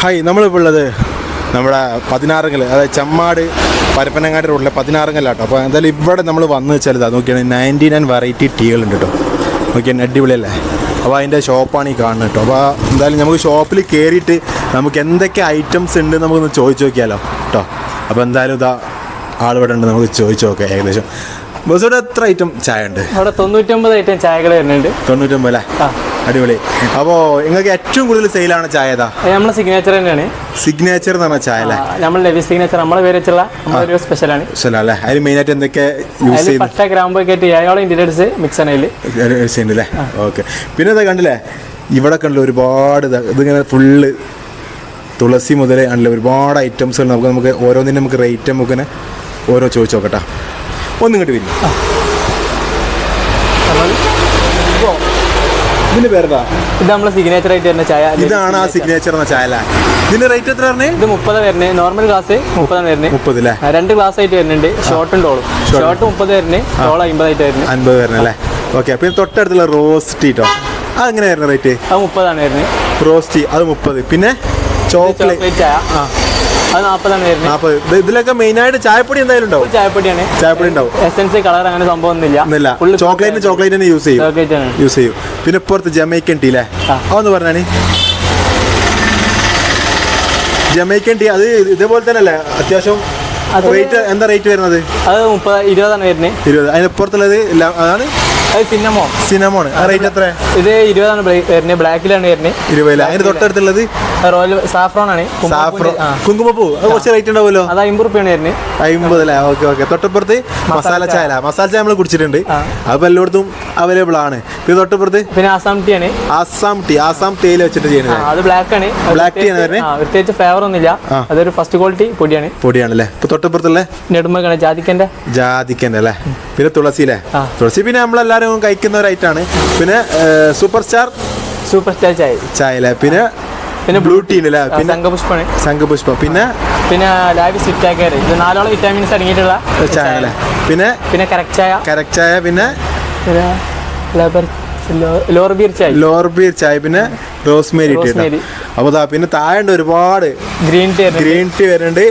Hi നമ്മളിപ്പോൾ ഉള്ളത് നമ്മുടെ പതിനാറങ്കൽ അതായത് ചമ്മാട് പരപ്പനങ്ങാട് റോഡിലെ പതിനാറങ്കലാട്ടോ. അപ്പോൾ എന്തായാലും ഇവിടെ നമ്മൾ വന്നു വെച്ചാൽ ഇതാ നോക്കിയാണ് നയന്റി നയൻ വെറൈറ്റി ടീകളുണ്ട് കേട്ടോ. നോക്കിയാണ് അടിപൊളിയല്ലേ? അപ്പോൾ അതിന്റെ ഷോപ്പാണ് ഈ കാണുന്നത് കേട്ടോ. അപ്പോൾ എന്തായാലും നമുക്ക് ഷോപ്പിൽ കയറിയിട്ട് നമുക്ക് എന്തൊക്കെ ഐറ്റംസ് ഉണ്ട് നമുക്കൊന്ന് ചോദിച്ചു നോക്കിയാലോ കേട്ടോ. അപ്പോൾ എന്തായാലും ഇതാ ആളിവിടെ ഉണ്ട് നമുക്ക് ചോദിച്ചു നോക്കാം ഏകദേശം. ബസ് ഇവിടെ എത്ര ഐറ്റം ചായ ഉണ്ട്? അവിടെ തൊണ്ണൂറ്റൊമ്പത് ഐറ്റം ചായകൾ വരുന്നുണ്ട്. തൊണ്ണൂറ്റൊമ്പത് അല്ലേ? ആ. അടിപൊളി. അപ്പോ നിങ്ങൾക്ക് ഏറ്റവും കൂടുതൽ സെയിലാണ് ചായ നമ്മളെ സിഗ്നേച്ചർ തന്നെയാണ്. സിഗ്നേച്ചർ എന്ന് പറഞ്ഞ ചായ അല്ലേ? നമ്മൾ ലെവി സിഗ്നേച്ചർ നമ്മളെ പേര് ഒരു സ്പെഷ്യലാണ് അല്ലേ? അതിൽ മെയിനായിട്ട് എന്തൊക്കെ യൂസ് ചെയ്യുന്നത് ചെയ്യുന്നു? പട്ട ഗ്രാമ്പ് ആയിട്ട് ഏഴോളം ഇൻഗ്രീഡിയൻസ് മിക്സ് ആണ് അതിൽ ഓക്കെ പിന്നെ ഇതാ കണ്ടില്ലേ? ഇവിടെ കണ്ടില്ല ഒരുപാട് ഇതാ ഇതിങ്ങനെ ഫുള്ള് തുളസി മുതൽ ആണല്ലോ ഒരുപാട് ഐറ്റംസ് നമുക്ക് നമുക്ക് ഓരോന്നിനും നമുക്ക് റേറ്റ് നമുക്ക് ഓരോ ചോദിച്ചു നോക്കട്ടെ. ഒന്നും ഇങ്ങോട്ട് വരും. ഇതിന്റെ പേരെന്താ? ഇത് നമ്മളെ സിഗ്നേച്ചർ ആയിട്ട് വരുന്ന ചായ. ഇതാണ് ആ സിഗ്നേച്ചർ എന്ന ചായ അല്ലേ? ഇതിന്റെ റേറ്റ് എത്ര പറഞ്ഞേ? ഇത് മുപ്പത് വരുന്നത് നോർമൽ ഗ്ലാസ് മുപ്പതാണ് വരുന്നത് മുപ്പത് അല്ലേ രണ്ട് ഗ്ലാസ് ആയിട്ട് വരുന്നുണ്ട്. ഷോർട്ടും ടോളും. ഷോർട്ട് മുപ്പത് വരുന്നത് ടോൾ അമ്പതായിട്ട് വരുന്നത് അൻപത് അല്ലേ ഓക്കെ പിന്നെ തൊട്ടടുത്തുള്ള റോസ് ടീട്ടോ അതെങ്ങനെ വരുന്ന റേറ്റ് അത് മുപ്പതാണ് വരുന്നത് റോസ് ടീ അത് മുപ്പത്. പിന്നെ ചോക്ലേറ്റ് ചോക്ലേറ്റ് ചായ. ആ. അത് നാൽപ്പതാണ് വരുന്നത്. നാൽപ്പത് ഇത് ഇതിലൊക്കെ മെയിനായിട്ട് ചായപ്പൊടി എന്തായാലും ഉണ്ടാവും. ചായപ്പൊടിയാണ്. ചായപ്പൊടി ഉണ്ടാവും. എസൻസ് കളർ അങ്ങനെ സംഭവം ഒന്നുമില്ല. ചോക്ലേറ്റിന് ചോക്ലേറ്റ് തന്നെ യൂസ് ചെയ്യും. യൂസ് ചെയ്യും. പിന്നെ ഇപ്പുറത്ത് ജമൈക്കൻ ടീ അല്ലേ. അതൊന്ന് പറഞ്ഞാണി ജമൈക്കൻ ടീ അത് ഇതേപോലെ തന്നെ അല്ലേ? അത്യാവശ്യം അത് റേറ്റ് എന്താ റേറ്റ് വരുന്നത്? അത് മുപ്പത് ഇരുപതാണ് വരുന്നത്. ഇരുപത്. അതിന് ഇപ്പുറത്തുള്ളത് ല- അതാണ് സിനമോൺ ആ റേറ്റ് എത്ര ഇത് ഇരുപതാണ് വരുന്നത് ബ്ലാക്കിലാണ് വരുന്നത് ഇരുപതില. അതിന് തൊട്ടടുത്തുള്ളത്? റോയൽ സാഫ്രോൺ ആണ്. സാഫ്രോൺ കുങ്കുമപ്പൂ അത് കുറച്ച് റേറ്റ് ഉണ്ടാവുമല്ലോ? അത് അമ്പത് റുപ്യാണ് വരുന്നത് അമ്പതല്ലേ ഓക്കെ ഓക്കെ. തൊട്ടപ്പുറത്ത് മസാല ചായ. മസാല ചായ നമ്മൾ കുടിച്ചിട്ടുണ്ട്. അപ്പോൾ എല്ലായിടത്തും അവൈലബിൾ ആണ്. പിന്നെ തൊട്ടപ്പുറത്ത്? പിന്നെ ആസാം ടീ ആണ്. ആസാം ടീ. ആസാം തേയില വെച്ചിട്ട് ചെയ്യുന്നത്. അത് ബ്ലാക്ക് ആണ്. ബ്ലാക്ക് ടീ ആണ് വരുന്നത്? പ്രത്യേകിച്ച് ഫ്ലേവർ ഒന്നുമില്ല. അതൊരു ഫസ്റ്റ് ക്വാളിറ്റി പൊടിയാണ്. പൊടിയാണല്ലേ? ഇപ്പൊ തൊട്ടപ്പുറത്തുള്ള? നെടുമ്പക്കാണ് ജാതിക്കന്റെ ജാതിക്കന്റെ. അല്ലേ? പിന്നെ തുളസിയിലെ. തുളസി പിന്നെ നമ്മളെല്ലാവരും കഴിക്കുന്ന ഒരു ഐറ്റാണ് പിന്നെ സൂപ്പർ സ്റ്റാർ സൂപ്പർ സ്റ്റാർ ചായ. ചായ അല്ലേ പിന്നെ പിന്നെ ബ്ലൂ ടീൻ അല്ലേ പിന്നെ സംഘപുഷ്പാണ് സംഘപുഷ്പം പിന്നെ പിന്നെ ലാബി സിറ്റാക്കർ ഇത് നാലോളം വിറ്റാമിൻസ് അടങ്ങിയിട്ടുള്ള ചായ അല്ലേ? പിന്നെ പിന്നെ കറക്റ്റ് ചായ. കറക്റ്റ് ചായ പിന്നെ ലോർബിയർ ലോർബീർ ചായ. ലോർബീർ ചായ പിന്നെ റോസ്മേരി അപ്പോൾ ദാ പിന്നെ താഴെണ്ട് ഒരുപാട്. ഗ്രീൻ ടീ ഗ്രീൻ ടീ വരുന്നുണ്ട്.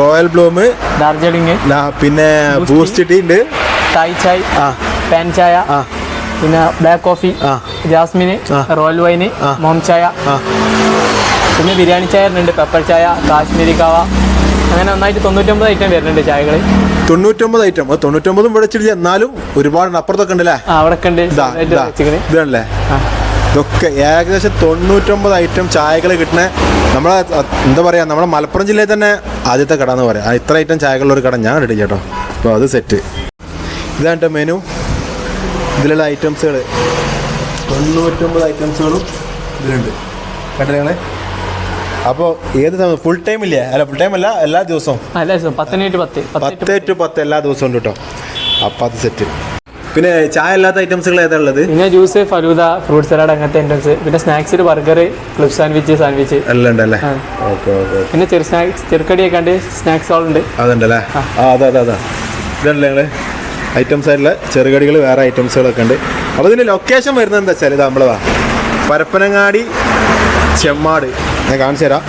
റോയൽ ബ്ലൂം ഡാർജിലിംഗ് പിന്നെ ബൂസ്റ്റ് ടീ ഉണ്ട്. തായ് ചായ് ആ. പാൻ ചായ പിന്നെ black coffee. Jasmine royal wine mom ചായ. പിന്നെ ബിരിയാണി ചായ വരുന്നുണ്ട് പെപ്പർ ചായ കാശ്മീരി കാവ. അങ്ങനെ ഒന്നായിട്ട് തൊണ്ണൂറ്റൊമ്പത് ഐറ്റം വരുന്നുണ്ട് ചായകൾ തൊണ്ണൂറ്റൊമ്പത് ഐറ്റം തൊണ്ണൂറ്റൊമ്പതും ഇച്ചിരി എന്നാലും ഒരുപാട് അപ്പുറത്തൊക്കെ ഉണ്ടല്ലേ? അവിടെ ഉണ്ട്. ഇതാണല്ലേ? ഇതൊക്കെ ഏകദേശം തൊണ്ണൂറ്റൊമ്പത് ഐറ്റം ചായകൾ കിട്ടുന്ന നമ്മളെ എന്താ പറയുക നമ്മളെ മലപ്പുറം ജില്ലയിൽ തന്നെ ആദ്യത്തെ കട എന്ന് പറയാം. ഇത്ര ഐറ്റം ചായകളുള്ള ഒരു കട ഞാൻ റെഡി കേട്ടോ അപ്പോൾ അത് സെറ്റ് ഇതാണ് കേട്ടോ മെനു ഇതിലുള്ള ഐറ്റംസുകൾ തൊണ്ണൂറ്റൊമ്പത് ഐറ്റംസുകളും ഇതിലുണ്ട്. കേട്ടോ അപ്പോ അപ്പോൾ ഏത് സമയം? ഫുൾ ടൈം ഇല്ലേ? അല്ല ഫുൾ ടൈം അല്ല എല്ലാ ദിവസവും? പത്ത് ടു പത്ത് എല്ലാ ദിവസവും ഉണ്ട് കേട്ടോ. അപ്പം അത് സെറ്റ് പിന്നെ ചായ അല്ലാത്ത ഐറ്റംസുകൾ ഏതാ ഉള്ളത്? പിന്നെ ജ്യൂസ് ഫലൂദ ഫ്രൂട്ട് സലാഡ് അങ്ങനത്തെ ഐറ്റംസ്. പിന്നെ snacks burger club sandwich sandwich എല്ലാം ഉണ്ടല്ലേ അല്ലേ? ഓക്കെ ഓക്കെ പിന്നെ ചെറു സ്നാക്സ് ചെറുക്കടിയൊക്കെ ഉണ്ട്. സ്നാക്സ് ഹോൾ ഉണ്ട്. അതുണ്ടല്ലേ ആ. അതെ അതെ അതെ. ഇതല്ലേ ഐറ്റംസ് ആയിട്ടുള്ള ചെറുകടികൾ വേറെ ഐറ്റംസുകളൊക്കെ ഉണ്ട്. അപ്പോൾ ഇതിന്റെ ലൊക്കേഷൻ വരുന്നത് എന്താ വെച്ചാൽ ഇത് നമ്മളതാ പരപ്പനങ്ങാടി ചെമ്മാട്. ഞാൻ കാണിച്ചു തരാം.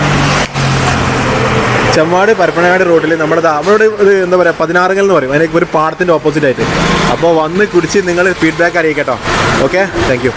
ചെമ്മാട് പരപ്പനങ്ങാടി റോഡിൽ നമ്മുടെ നമ്മളോട് ഇത് എന്താ പറയുക പതിനാറുകൾ എന്ന് പറയും. അതിനൊക്കെ ഒരു പാടത്തിന്റെ ഓപ്പോസിറ്റ് ആയിട്ട്. അപ്പോൾ വന്ന് കുടിച്ച് നിങ്ങൾ ഫീഡ്ബാക്ക് അറിയിക്കട്ടോ. Okay thank